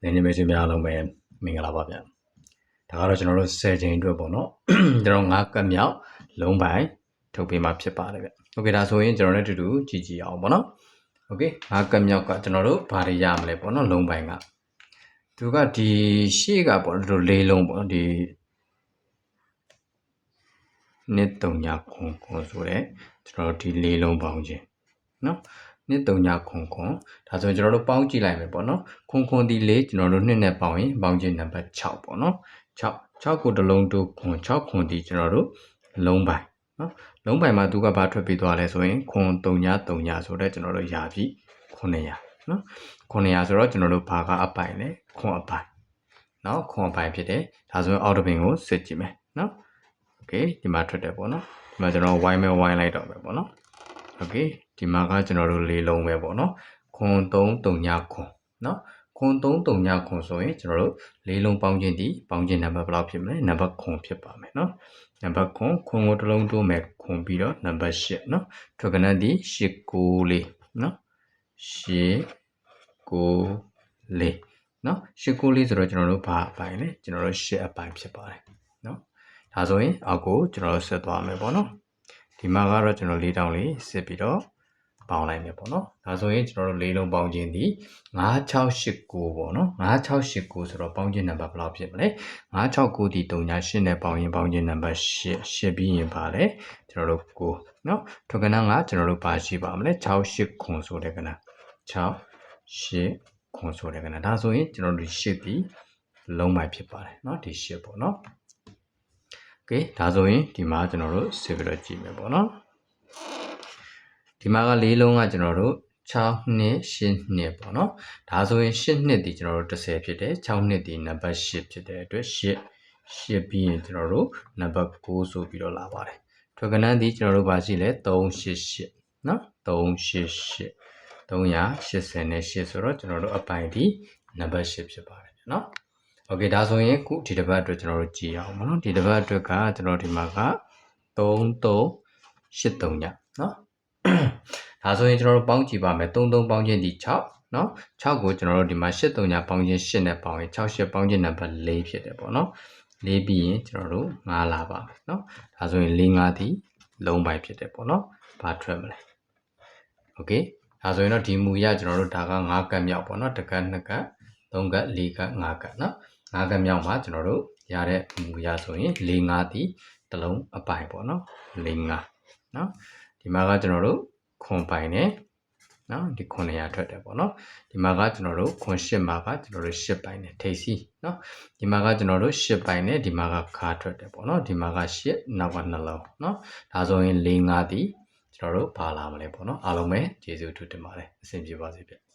သင်္ကြန်မေဆွေများအားလုံးပဲမင်္ဂလာပါဗျာဒါကတော့ကျွန်တော်တို့10ချိန်အတွက်ပေါ့နော်ကျွန်တော်၅ကပ်မြောက်လုံးပိုင်ထုတ်ပေးမှာဖြစ်ပါတယ်ဗျโอเคဒါဆိုရင်ကျွန်တော်တို့အတူတူကြည့်ကြည့်အောင်ပေါ့နော်โอเค၅ကပ်မြောက်ကကျွန်တော်တို့ဘာတွေရမလဲပေါ့နော်လုံးပိုင်ကသူကဒီရှေ့ကပေါ့နော်တို့လေးလုံးပေါ့နော်ဒီနှစ်တုံညာခွန်ခွန်ဆိုတဲ့ကျွန်တော်တို့ဒီလေးလုံးပေါင်းခြင်းနော် နှစ်တုံညာခွန်ခွန်ဒါဆိုရင်ကျွန်တော်တို့ပေါင်းကြည့်လိုက်မယ်ပေါ့နော်ခွန်ခွန်ဒီလေးကျွန်တော်တို့နှစ်နဲ့ပေါင်းရင်ပေါင်းခြင်းနံပါတ်6ပေါ့နော်6 6ကိုတစ်လုံးတို့ခွန်6ခွန်ဒီကျွန်တော်တို့လုံးပိုင်နော်လုံးပိုင်မှာသူကဘာထွက်ပြီးသွားလဲဆိုရင်ခွန်တုံညာတုံညာဆိုတော့ကျွန်တော်တို့ရာပြီ900နော်900ဆိုတော့ကျွန်တော်တို့ဘာကအပိုင်လဲခွန်အပိုင်နော်ခွန်အပိုင်ဖြစ်တယ်ဒါဆိုရင်အောက်တပင်ကိုစစ်ကြည့်မယ်နော်โอเคဒီမှာထွက်တယ်ပေါ့နော်ဒီမှာကျွန်တော်ဝိုင်းမဲဝိုင်းလိုက်တော့မယ်ပေါ့နော် โอเคဒီမှာကကျွန်တော်တို့လေးလုံးပဲပေါ့နော်ခွန်3တုံညာခွန်နော်ခွန်3တုံညာခွန်ဆိုရင်ကျွန်တော်တို့လေးလုံးပေါင်းခြင်းဒီပေါင်းခြင်းနံပါတ်ဘယ်လောက်ဖြစ်မလဲနံပါတ်ခွန်ဖြစ်ပါမယ်နော်နံပါတ်ခွန်ခွန်ကိုတစ်လုံးတိုးမယ်ခွန်ပြီးတော့နံပါတ်8နော်ထွက်ကနန်းဒီ8 9လေးနော်8 9လေးနော်8 9လေးဆိုတော့ကျွန်တော်တို့ဘာအပိုင်းလဲကျွန်တော်တို့8အပိုင်းဖြစ်ပါတယ်နော်ဒါဆိုရင်အောက်ကိုကျွန်တော်တို့ဆက်သွားမယ်ပေါ့နော် ဒီမှာကတော့ကျွန်တော်၄တောင်းလေးစစ်ပြီးတော့ပေါင်းလိုက်မယ်ပေါ့နော်ဒါဆိုရင်ကျွန်တော်တို့၄လုံးပေါင်းခြင်းဒီ9689ပေါ့နော်9689ဆိုတော့ပေါင်းခြင်းနံပါတ်ဘယ်လောက်ဖြစ်မလဲ969ဒီ38နဲ့ပေါင်းရင်ပေါင်းခြင်းနံပါတ်8 8ပြီးရင်ပါလေကျွန်တော်တို့9နော်ထိုကဏ္ဍကကျွန်တော်တို့ပါရှိပါမလဲ689ဆိုတဲ့ကဏ္ဍ689ဆိုတဲ့ကဏ္ဍဒါဆိုရင်ကျွန်တော်တို့8ဒီလုံးပိုင်းဖြစ်ပါတယ်နော်ဒီ8ပေါ့နော် ကဲဒါဆိုရင်ဒီမှာကျွန်တော်တို့ဆေးပြီးတော့ကြည့်မယ်ပေါ့နော်ဒီမှာကလေးလုံးကကျွန်တော်တို့6နှစ်8နှစ်ပေါ့နော်ဒါဆိုရင်8နှစ်ဒီကျွန်တော်တို့10ဖြစ်တယ်6နှစ်ဒီနံပါတ်8ဖြစ်တဲ့အတွက်8 8ပြီးရင်ကျွန်တော်တို့နံပါတ်9ဆိုပြီးတော့လာပါတယ်ထွက်ကနန်းဒီကျွန်တော်တို့ပါရှိလဲ388နော်388 388ဆိုတော့ကျွန်တော်တို့အပိုင်ဒီနံပါတ်8ဖြစ်ပါတယ်နော် โอเคဒါဆိုရင်ခုဒီတစ်ပတ်အတွက်ကျွန်တော်တို့ကြည့်အောင်မနော်ဒီတစ်ပတ်အတွက်ကကျွန်တော်ဒီမှာက3383ညเนาะဒါဆိုရင်ကျွန်တော်တို့ပေါင်းကြည့်ပါမယ်33ပေါင်းခြင်းဒီ6เนาะ6ကိုကျွန်တော်တို့ဒီမှာ83ညပေါင်းခြင်း8နဲ့ပေါင်းရင်68ပေါင်းခြင်းနံပါတ်4ဖြစ်တယ်ပေါ့เนาะ4ပြီးရင်ကျွန်တော်တို့9လာပါမယ်เนาะဒါဆိုရင်4 5ဒီလုံးပိုင်းဖြစ်တယ်ပေါ့เนาะဘာထွက်မလဲโอเคဒါဆိုရင်တော့ဒီမူရကျွန်တော်တို့ဒါက9ကတ်မြောက်ပေါ့နော်တစ်ကတ်နှစ်ကတ်သုံးကတ်လေးကတ်၅ကတ်နော် ၅ကတ်မြောက်မှာကျွန်တော်တို့ရတဲ့မူရဆိုရင်၄၅တီတစ်လုံးအပိုင်ပေါ့နော်၄၅နော်ဒီမှာကကျွန်တော်တို့ခွန်ပိုင်နဲ့နော်ဒီ900ထွက်တယ်ပေါ့နော်ဒီမှာကကျွန်တော်တို့ခွန်8မှာကကျွန်တော်တို့10ပိုင်နဲ့ထိပ်စီနော်ဒီမှာကကျွန်တော်တို့10ပိုင်နဲ့ဒီမှာကခါထွက်တယ်ပေါ့နော်ဒီမှာက10နောက်ကနှလုံးနော်ဒါဆိုရင်၄၅တီကျွန်တော်တို့ပါလာမလဲပေါ့နော်အားလုံးပဲကျေးဇူးထူးတင်ပါတယ်အဆင်ပြေပါစေဗျ